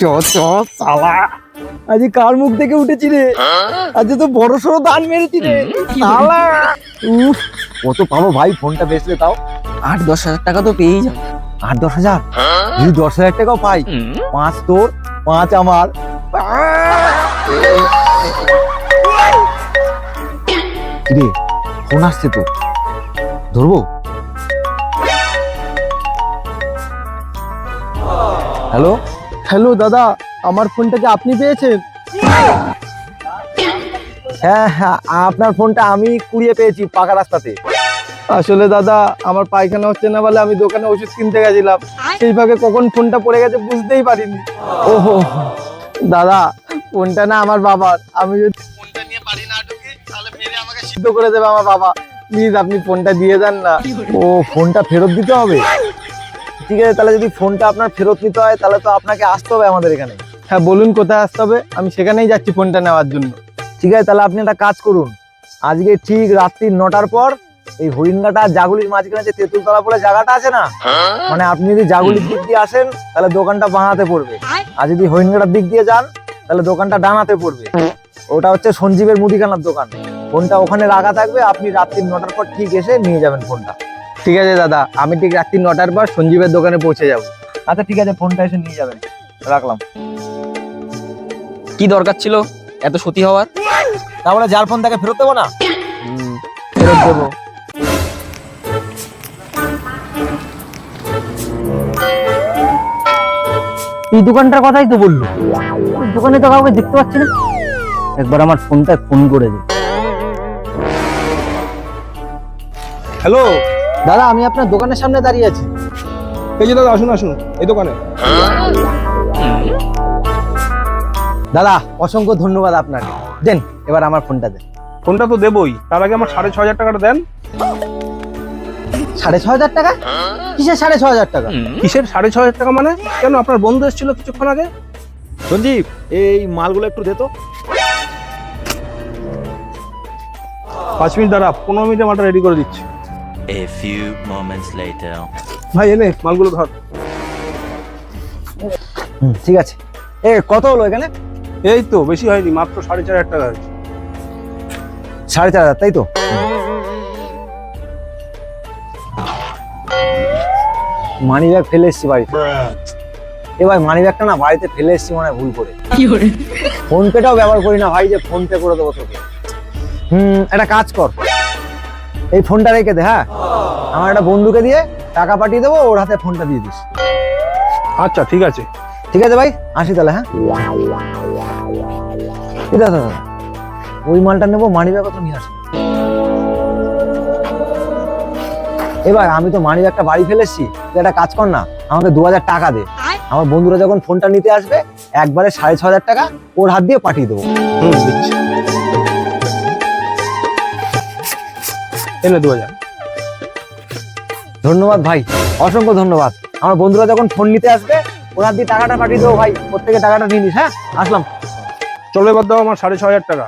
চ চ সালা আজ কার মুখ থেকে উঠেছি রে? আজ তো বড় সড়ো দান মেরেছি রে। সালা উফ কত পাবো ভাই ফোনটা বেচলে তাও? আট দশ হাজার টাকা তো পেয়েই যাবে। আট দশ হাজার? যদি দশ হাজার টাকাও পাই পাঁচ তোর পাঁচ আমার। কিরে ফোন আসছে তো। ধরবো? হ্যালো? হ্যালো দাদা আমার ফোনটাকে আপনি পেয়েছেন? হ্যাঁ হ্যাঁ আপনার ফোনটা আমি কুড়িয়ে পেয়েছি পাকা রাস্তাতে। আসলে দাদা আমার পায়খানা হচ্ছে না বলে আমি দোকানে ওষুধ কিনতে গেছিলাম। সেই ভাগে কখন ফোনটা পড়ে গেছে বুঝতেই পারিনি। ওহো। দাদা ফোনটা না আমার বাবার? আমি যদি ফোনটা নিয়ে বাড়ি না ঢুকি তাহলে মেরে আমাকে সিদ্ধ করে দেবে আমার বাবা। প্লিজ আপনি ফোনটা দিয়ে দেন না। ও ফোনটা ফেরত দিতে হবে? ঠিক আছে তাহলে যদি ফোনটা আপনার ফেরত নিতে হয় তাহলে তো আপনাকে আসতে হবে আমাদের এখানে। হ্যাঁ বলুন কোথায় আসতে হবে? আমি সেখানেই যাচ্ছি ফোনটা নেওয়ার জন্য। ঠিক আছে তাহলে আপনি একটা কাজ করুন। আজকে ঠিক রাত্রি নটার পর এই হরিণঘাটা জাগুলির মাঝখানে যে তেঁতুলতলা বলে জায়গাটা আছে না মানে আপনি যদি জাগুলির দিক দিয়ে আসেন তাহলে দোকানটা বাঁহাতে পড়বে। আর যদি হরিণঘাটার দিক দিয়ে যান তাহলে দোকানটা ডানাতে পড়বে। ওটা হচ্ছে সঞ্জীবের মুদিখানার দোকান। ফোনটা ওখানে রাখা থাকবে আপনি রাত্রি নটার পর ঠিক এসে নিয়ে যাবেন ফোনটা। ঠিক আছে দাদা আমি ঠিক রাত্রি নটার পর সঞ্জীবের দোকানে পৌঁছে যাব। আচ্ছা ঠিক আছে ফোনটা এসে নিয়ে যাবেন। রাখলাম। কি দরকার ছিল? এত সতী হওয়ার? তাহলে যার ফোন তাকে ফেরত দেবো না? ফেরত দেবো। এই দোকানটার কথাই তো বলল। দোকানে তো কাউকে দেখতে পাচ্ছি না। একবার আমার ফোনটা ফোন করে দে। হ্যালো? দাদা আমি আপনার দোকানের সামনে দাঁড়িয়ে আছি। এই যে দাদা আসুন আসুন এই দোকানে। দাদা অসংখ্য ধন্যবাদ আপনাকে। দেন এবার আমার ফোনটা দেন। ফোনটা তো দেবই। তার আগে আমার সাড়ে ছ হাজার টাকাটা দেন। সাড়ে ছ হাজার টাকা? কিসের সাড়ে ছ হাজার টাকা? কিসের সাড়ে ছ হাজার টাকা মানে? কেন আপনার বন্ধু এসেছিল কিছুক্ষণ আগে? সঞ্জীব এই মালগুলো একটু দে তো। পাঁচ মিনিট দাঁড়া পনেরো মিনিটে মালটা রেডি করে দিচ্ছি। A few moments later. ভাই এনে মালগুলো ধর। ঠিক আছে। এ কত হলো এখানে? এই তো বেশি হয়নি মাত্র সাড়ে চার হাজার টাকা হয়েছে। সাড়ে চার হাজার তাই তো? মানি ব্যাগ ফেলে এসছি বাড়িতে। এ ভাই মানি ব্যাগটা না বাড়িতে ফেলে এসছি মানে ভুল করে। ফোন পেটাও ব্যবহার করি না ভাই যে ফোন পে করে দেবো তোকে। হুম একটা কাজ কর। এই ফোনটা রেখে দে হ্যাঁ? আমার একটা বন্ধুকে দিয়ে টাকা পাঠিয়ে দেবো ওর হাতে ফোনটা দিয়ে দিস। আচ্ছা ঠিক আছে। ঠিক আছে ভাই? আসি তাহলে হ্যাঁ? দাদা ওই মালটা নেব মানি ব্যাগ তো নিয়ে আসি এবার আমি তো মানি একটা বাড়ি ফেলে এসছি তুই একটা কাজ কর না আমাকে দু হাজার টাকা দে। আমার বন্ধুরা যখন ফোনটা নিতে আসবে একবারে সাড়ে ছ হাজার টাকা ওর হাত দিয়ে পাঠিয়ে দেবো। এনে দু হাজার ধন্যবাদ ভাই অসংখ্য ধন্যবাদ। আমার বন্ধুরা যখন ফোন নিতে আসবে ওর হাত দিয়ে টাকাটা পাঠিয়ে দেবো ভাই প্রত্যেকে টাকাটা নিয়ে নিস হ্যাঁ? আসলাম। চলো এবার দাও আমার সাড়ে ছ হাজার টাকা।